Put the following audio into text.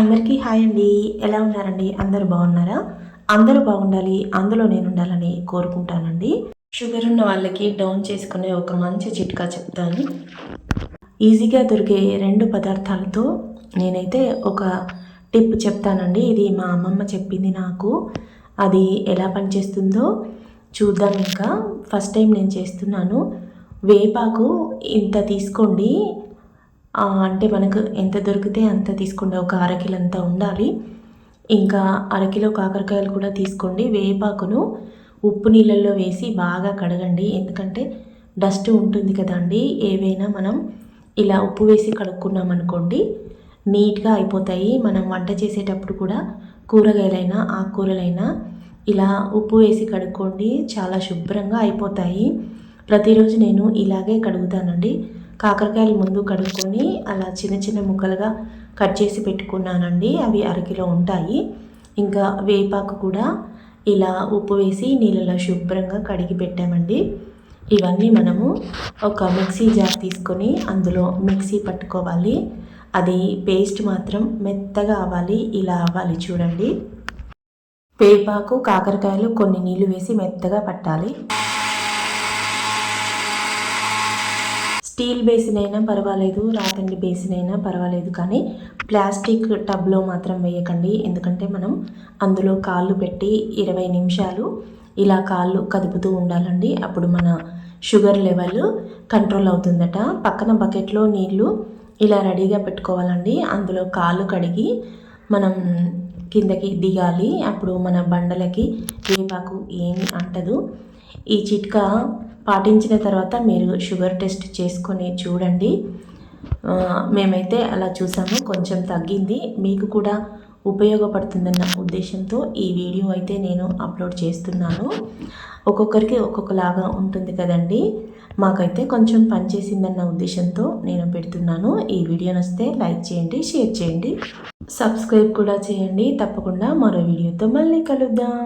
అందరికీ హాయ్ అండి. ఎలా ఉన్నారండి? అందరూ బాగున్నారా? అందరూ బాగుండాలి. అందులో నేను ఉండాలని కోరుకుంటానండి. షుగర్ ఉన్న వాళ్ళకి డౌన్ చేసుకునే ఒక మంచి చిట్కా చెప్తాను. ఈజీగా దొరికే రెండు పదార్థాలతో నేనైతే ఒక టిప్ చెప్తానండి. ఇది మా అమ్మమ్మ చెప్పింది నాకు. అది ఎలా పనిచేస్తుందో చూద్దాం ఇంకా. ఫస్ట్ టైం నేను చేస్తున్నాను. వేపాకు ఇంత తీసుకోండి. అంటే మనకు ఎంత దొరికితే అంత తీసుకోండి ఒక అరకిలో అంత ఉండాలి. ఇంకా అరకిలో కాకరకాయలు కూడా తీసుకోండి. వేపాకును ఉప్పు నీళ్ళల్లో వేసి బాగా కడగండి. ఎందుకంటే డస్ట్ ఉంటుంది కదండి. ఏవైనా మనం ఇలా ఉప్పు వేసి కడుక్కున్నాం అనుకోండి నీట్గా అయిపోతాయి. మనం వంట చేసేటప్పుడు కూడా కూరగాయలైనా ఆకుకూరలైనా ఇలా ఉప్పు వేసి కడుక్కోండి. చాలా శుభ్రంగా అయిపోతాయి. ప్రతిరోజు నేను ఇలాగే కడుగుతానండి. కాకరకాయలు ముందు కడుక్కొని అలా చిన్న చిన్న ముక్కలుగా కట్ చేసి పెట్టుకున్నానండి. అవి అరకిలో ఉంటాయి. ఇంకా వేపాకు కూడా ఇలా ఉప్పు వేసి నీళ్ళలో శుభ్రంగా కడిగి పెట్టామండి. ఇవన్నీ మనము ఒక మిక్సీ జార్ తీసుకొని అందులో మిక్సీ పట్టుకోవాలి. అది పేస్ట్ మాత్రం మెత్తగా అవ్వాలి ఇలా అవ్వాలి చూడండి. వేపాకు కాకరకాయలు కొన్ని నీళ్ళు వేసి మెత్తగా పట్టాలి. స్టీల్ బేసిన్ అయినా పర్వాలేదు రాతండి బేసిన్ అయినా పర్వాలేదు కానీ ప్లాస్టిక్ టబ్లో మాత్రం వేయకండి. ఎందుకంటే మనం అందులో కాళ్ళు పెట్టి ఇరవై నిమిషాలు ఇలా కాళ్ళు కదుపుతూ ఉండాలండి. అప్పుడు మన షుగర్ లెవెల్ కంట్రోల్ అవుతుందట. పక్కన బకెట్లో నీళ్ళు ఇలా రెడీగా పెట్టుకోవాలండి. అందులో కాళ్ళు కడిగి మనం కిందకి దిగాలి. అప్పుడు మన బండలకి వేపాకు ఏమి అంటదు. ఈ చిట్కా పాటించిన తర్వాత మీరు షుగర్ టెస్ట్ చేసుకొని చూడండి. మేమైతే అలా చూసాము కొంచెం తగ్గింది. మీకు కూడా ఉపయోగపడుతుందన్న ఉద్దేశంతో ఈ వీడియో అయితే నేను అప్లోడ్ చేస్తున్నాను. ఒక్కొక్కరికి ఒక్కొక్కలాగా ఉంటుంది కదండి. మాకైతే కొంచెం పనిచేసిందన్న ఉద్దేశంతో నేను పెడుతున్నాను. ఈ వీడియో నస్తే లైక్ చేయండి షేర్ చేయండి. సబ్స్క్రైబ్ కూడా చేయండి. తప్పకుండా మరో వీడియోతో మళ్ళీ కలుద్దాం.